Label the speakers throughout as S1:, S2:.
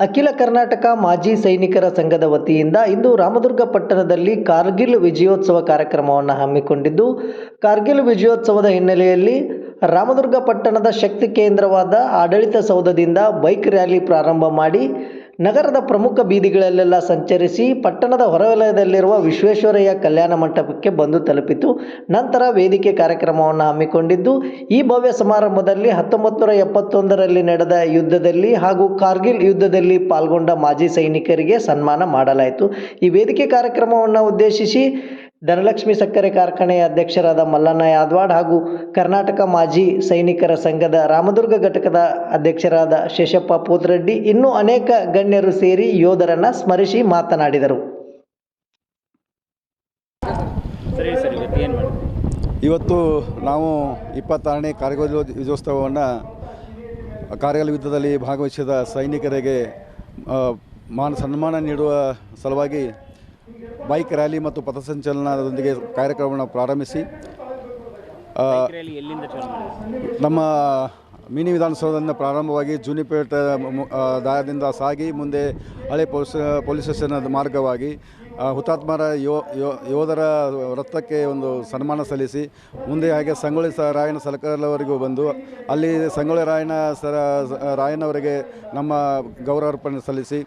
S1: ಅಖಿಲ ಕರ್ನಾಟಕ ಮಾಜಿ ಸೈನಿಕರ ಸಂಘದ ವತಿಯಿಂದ ಇಂದು ರಾಮದುರ್ಗ ಪಟ್ಟಣದಲ್ಲಿ ಕಾರ್ಗಿಲ್ ವಿಜಯೋತ್ಸವ ಕಾರ್ಯಕ್ರಮವನ್ನು ಹಮ್ಮಿಕೊಂಡಿದ್ದು, ಕಾರ್ಗಿಲ್ ವಿಜಯೋತ್ಸವದ ಹಿನ್ನೆಲೆಯಲ್ಲಿ ರಾಮದುರ್ಗ ಪಟ್ಟಣದ ಶಕ್ತಿ ಕೇಂದ್ರವಾದ ಆಡಳಿತ ಸೌಧದಿಂದ ಬೈಕ್ ರ್ಯಾಲಿ ಪ್ರಾರಂಭ ಮಾಡಿ ನಗರದ ಪ್ರಮುಖ ಬೀದಿಗಳಲ್ಲೆಲ್ಲ ಸಂಚರಿಸಿ ಪಟ್ಟಣದ ಹೊರವಲಯದಲ್ಲಿರುವ ವಿಶ್ವೇಶ್ವರಯ್ಯ ಕಲ್ಯಾಣ ಮಂಟಪಕ್ಕೆ ಬಂದು ತಲುಪಿತು. ನಂತರ ವೇದಿಕೆ ಕಾರ್ಯಕ್ರಮವನ್ನು ಹಮ್ಮಿಕೊಂಡಿದ್ದು, ಈ ಭವ್ಯ ಸಮಾರಂಭದಲ್ಲಿ ಹತ್ತೊಂಬತ್ತು ನೂರ ನಡೆದ ಯುದ್ಧದಲ್ಲಿ ಹಾಗೂ ಕಾರ್ಗಿಲ್ ಯುದ್ಧದಲ್ಲಿ ಪಾಲ್ಗೊಂಡ ಮಾಜಿ ಸೈನಿಕರಿಗೆ ಸನ್ಮಾನ ಮಾಡಲಾಯಿತು. ಈ ವೇದಿಕೆ ಕಾರ್ಯಕ್ರಮವನ್ನು ಉದ್ದೇಶಿಸಿ ಧನಲಕ್ಷ್ಮಿ ಸಕ್ಕರೆ ಕಾರ್ಖಾನೆಯ ಅಧ್ಯಕ್ಷರಾದ ಮಲ್ಲಣ್ಣ ಯಾದ್ವಾಡ್ ಹಾಗೂ ಕರ್ನಾಟಕ ಮಾಜಿ ಸೈನಿಕರ ಸಂಘದ ರಾಮದುರ್ಗ ಘಟಕದ ಅಧ್ಯಕ್ಷರಾದ ಶೇಷಪ್ಪ ಪೋತ್ರೆಡ್ಡಿ ಇನ್ನೂ ಅನೇಕ ಗಣ್ಯರು ಸೇರಿ ಯೋಧರನ್ನು ಸ್ಮರಿಸಿ ಮಾತನಾಡಿದರು.
S2: ಇವತ್ತು ಏನು
S3: ಇವತ್ತು ನಾವು ಇಪ್ಪತ್ತಾರನೇ ಕಾರ್ಗಿಲ್ ವಿಜಯೋತ್ಸವವನ್ನು ಕಾರ್ಗಿಲ್ ಯುದ್ಧದಲ್ಲಿ ಭಾಗವಹಿಸಿದ ಸೈನಿಕರಿಗೆ ಮಾನ ಸನ್ಮಾನ ನೀಡುವ ಸಲುವಾಗಿ ಬೈಕ್ ರ್ಯಾಲಿ ಮತ್ತು ಪಥಸಂಚಲನದೊಂದಿಗೆ ಕಾರ್ಯಕ್ರಮವನ್ನು ಪ್ರಾರಂಭಿಸಿ ನಮ್ಮ ಮಿನಿ ವಿಧಾನಸೌಧದಿಂದ ಪ್ರಾರಂಭವಾಗಿ ಜೂನಿಪೇಟ ದಾರದಿಂದ ಸಾಗಿ ಮುಂದೆ ಹಳೆ ಪೊಲೀಸ್ ಪೊಲೀಸ್ ಸ್ಟೇಷನ್ ಮಾರ್ಗವಾಗಿ ಹುತಾತ್ಮರ ಯೋ ಯೋ- ಯೋಧರ ವೃತ್ತಕ್ಕೆ ಒಂದು ಸನ್ಮಾನ ಸಲ್ಲಿಸಿ ಮುಂದೆ ಹಾಗೆ ಸಂಗೊಳ್ಳಿ ಸ ರಾಯನ ಸಲಕರವರೆಗೂ ಬಂದು ಅಲ್ಲಿ ಸಂಗೊಳ್ಳಿ ರಾಯನ ಸರ ರಾಯನವರಿಗೆ ನಮ್ಮ ಗೌರವಾರ್ಪಣೆ ಸಲ್ಲಿಸಿ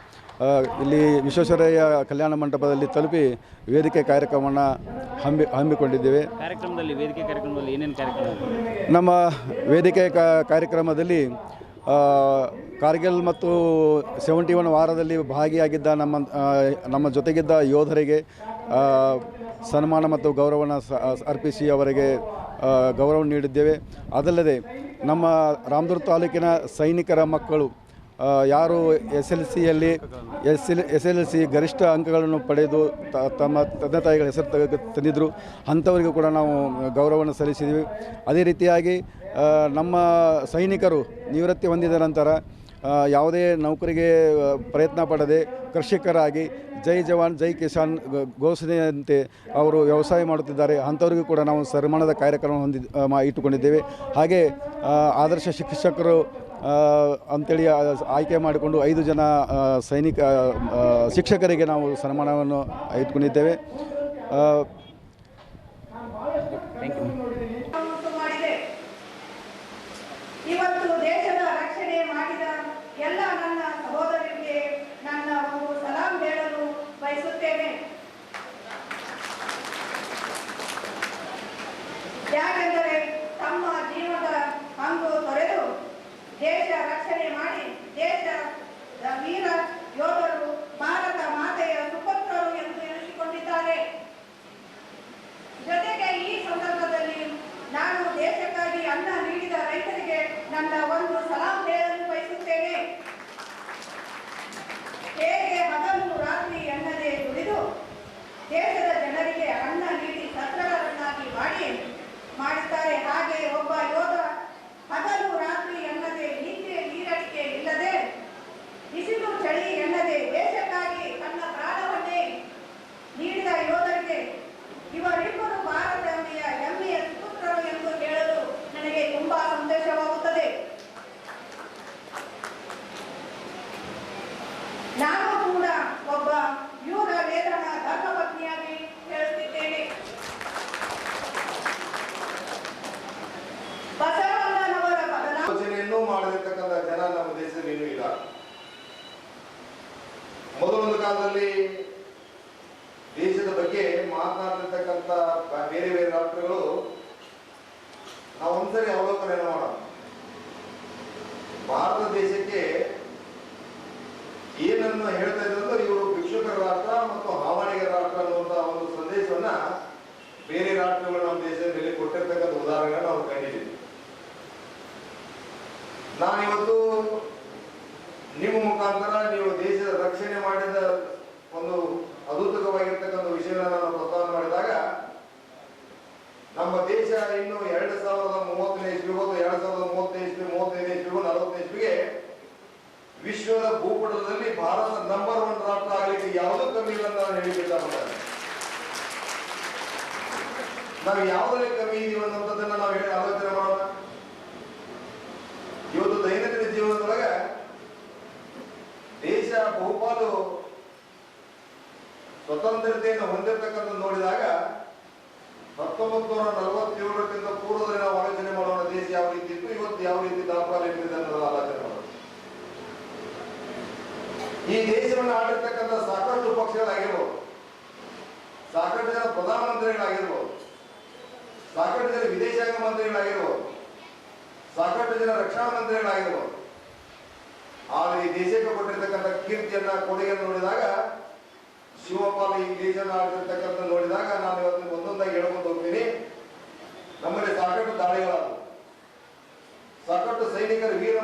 S3: ಇಲ್ಲಿ ವಿಶ್ವೇಶ್ವರಯ್ಯ ಕಲ್ಯಾಣ ಮಂಟಪದಲ್ಲಿ ತಲುಪಿ ವೇದಿಕೆ ಕಾರ್ಯಕ್ರಮವನ್ನು ಹಮ್ಮಿ ಹಮ್ಮಿಕೊಂಡಿದ್ದೇವೆ.
S2: ಕಾರ್ಯಕ್ರಮದಲ್ಲಿ ವೇದಿಕೆ ಕಾರ್ಯಕ್ರಮದಲ್ಲಿ ಏನೇನು ಕಾರ್ಯಕ್ರಮ?
S3: ನಮ್ಮ ವೇದಿಕೆ ಕ- ಕಾರ್ಯಕ್ರಮದಲ್ಲಿ ಕಾರ್ಗಿಲ್ ಮತ್ತು ಸೆವೆಂಟಿ ಒನ್ ವಾರದಲ್ಲಿ ಭಾಗಿಯಾಗಿದ್ದ ನಮ್ಮ ನಮ್ಮ ಜೊತೆಗಿದ್ದ ಯೋಧರಿಗೆ ಸನ್ಮಾನ ಮತ್ತು ಗೌರವವನ್ನು ಅರ್ಪಿಸಿ ಅವರಿಗೆ ಗೌರವ ನೀಡಿದ್ದೇವೆ. ಅದಲ್ಲದೆ ನಮ್ಮ ರಾಮದುರ್ಗ ತಾಲೂಕಿನ ಸೈನಿಕರ ಮಕ್ಕಳು ಯಾರು ಎಸ್ ಎಲ್ ಸಿಯಲ್ಲಿ S L S L C ಗರಿಷ್ಠ ಅಂಕಗಳನ್ನು ಪಡೆದು ತ- ತಮ್ಮ ತಂದೆ ತಾಯಿಗಳ ಹೆಸರು ತಂದಿದ್ದರು ಅಂಥವರಿಗೂ ಕೂಡ ನಾವು ಗೌರವವನ್ನು ಸಲ್ಲಿಸಿದ್ದೀವಿ. ಅದೇ ರೀತಿಯಾಗಿ ನಮ್ಮ ಸೈನಿಕರು ನಿವೃತ್ತಿ ಹೊಂದಿದ ನಂತರ ಯಾವುದೇ ನೌಕರಿಗೆ ಪ್ರಯತ್ನ ಪಡದೆ ಕೃಷಿಕರಾಗಿ ಜೈ ಜವಾನ್, ಜೈ ಕಿಸಾನ್ ಘೋಷಣೆಯಂತೆ ಅವರು ವ್ಯವಸಾಯ ಮಾಡುತ್ತಿದ್ದಾರೆ. ಅಂಥವರಿಗೂ ಕೂಡ ನಾವು ಸನ್ಮಾನದ ಕಾರ್ಯಕ್ರಮ ಹೊಂದಿ ಇಟ್ಟುಕೊಂಡಿದ್ದೇವೆ. ಹಾಗೆ ಆದರ್ಶ ಶಿಕ್ಷಕರು ಆ, ಅಂತೇಳಿ ಆಯ್ಕೆ ಮಾಡಿಕೊಂಡು ಐದು ಜನ ಸೈನಿಕ ಶಿಕ್ಷಕರಿಗೆ ನಾವು ಸನ್ಮಾನವನ್ನು ಇಟ್ಕೊಂಡಿದ್ದೇವೆ ಯಾಕಂದ್ರೆ
S2: ಥ್ಯಾಂಕ್ ಯು
S4: ಇವತ್ತು ದೇಶದ ರಕ್ಷಣೆ ಮಾಡಿದ ಎಲ್ಲ ನನ್ನ ಸಹೋದರರಿಗೆ ನನ್ನ ಒಂದು ಸಲಾಂ ಹೇಳಲು ಬಯಸುತ್ತೇನೆ. ಯಾಕೆಂದರೆ ತಮ್ಮ ಜೀವನದ ಹಂಗು ತೊರೆದು ದೇಶ ರಕ್ಷಣೆ ಮಾಡಿ ದೇಶದ ವೀರ ಯೋಧರು
S5: ಕಾಲದಲ್ಲಿ ದೇಶದ ಬಗ್ಗೆ ಮಾತನಾಡ್ತಿರ್ತಕ್ಕಂಥ ಬೇರೆ ಬೇರೆ ರಾಷ್ಟ್ರಗಳು ನಾವು ಒಂದ್ಸರಿ ಅವಲೋಕನ ಮಾಡೋಣ. ಭಾರತ ದೇಶಕ್ಕೆ ಏನನ್ನು ಹೇಳ್ತಾ ಇದ್ರು ಇವರು ಭಿಕ್ಷುಕರ ರಾಷ್ಟ್ರ ಮತ್ತು ಹಾವಾಣಿಗರ ರಾಷ್ಟ್ರ ಅನ್ನುವಂತ ಒಂದು ಸಂದೇಶವನ್ನ ಬೇರೆ ರಾಷ್ಟ್ರಗಳು ನಮ್ಮ ದೇಶದಲ್ಲಿ ಮೇಲೆ ಕೊಟ್ಟಿರ್ತಕ್ಕಂಥ ಉದಾಹರಣೆಗಳನ್ನ ನಾವು ಕಂಡಿದ್ದೀವಿ. ನಾನಿವತ್ತು ನಿಮ್ಮ ಮುಖಾಂತರ ನೀವು ವಿಶ್ವದ ಭೂಪಟದಲ್ಲಿ ಭಾರತ ನಂಬರ್ ಒನ್ ರಾಷ್ಟ್ರ ಆಗಲಿಕ್ಕೆ ಯಾವುದೂ ಕಮ್ಮಿ ಇಲ್ಲ ನಾನು ಹೇಳಿದ್ದೆ ನಾವು ಯಾವುದರಲ್ಲಿ ಕಮ್ಮಿ ಇದೀವಿ ಅನ್ನೋದನ್ನ ನಾವು ಹೇಳಿ ಆಲೋಚನೆ ಮಾಡೋಣ. ಇವತ್ತು ದೈನಂದಿನ ಜೀವನದೊಳಗೆ ದೇಶ ಬಹುಪಾಲು ಸ್ವತಂತ್ರತೆಯನ್ನು ಹೊಂದಿರತಕ್ಕಂಥ ನೋಡಿದಾಗ ಹತ್ತೊಂಬತ್ತು ನೂರ ನಲವತ್ತೇಳಕ್ಕಿಂತ ಪೂರ್ವದಲ್ಲಿ ನಾವು ಆಲೋಚನೆ ಮಾಡೋಣ ದೇಶ ಯಾವ ರೀತಿ ಇತ್ತು, ಇವತ್ತು ಯಾವ ರೀತಿ ದಾಖಲಾಗಿದೆ ಈ ದೇಶವನ್ನು ಆಡಿರ್ತಕ್ಕಂಥ ಸಾಕಷ್ಟು ಪಕ್ಷಗಳಾಗಿರ್ಬೋದು. ಸಾಕಷ್ಟು ಜನ ಪ್ರಧಾನಮಂತ್ರಿಗಳಾಗಿರ್ಬೋದು ಸಾಕಷ್ಟು ಜನ ವಿದೇಶಾಂಗ ಮಂತ್ರಿಗಳಾಗಿರ್ಬೋದು. ಸಾಕಷ್ಟು ಜನ ರಕ್ಷಣಾ ಮಂತ್ರಿಗಳಾಗಿರ್ಬೋದು. ಆದರೆ ಈ ದೇಶಕ್ಕೆ ಕೊಟ್ಟಿರ್ತಕ್ಕಂಥ ಕೀರ್ತಿಯನ್ನ, ಕೊಡುಗೆಯನ್ನು ನೋಡಿದಾಗ ಶಿವಪಾಲ ಈ ದೇಶದ ಆಡಿರ್ತಕ್ಕಂಥ ನೋಡಿದಾಗ ನಾನು ಇವತ್ತು ಒಂದೊಂದಾಗಿ ಹೇಳ್ಕೊಂಡು ಹೋಗ್ತೀನಿ. ನಮ್ಮಲ್ಲಿ ಸಾಕಷ್ಟು ದಾಳಿಗಳಾದವು. ಸಾಕಷ್ಟು ಸೈನಿಕರ ವೀರ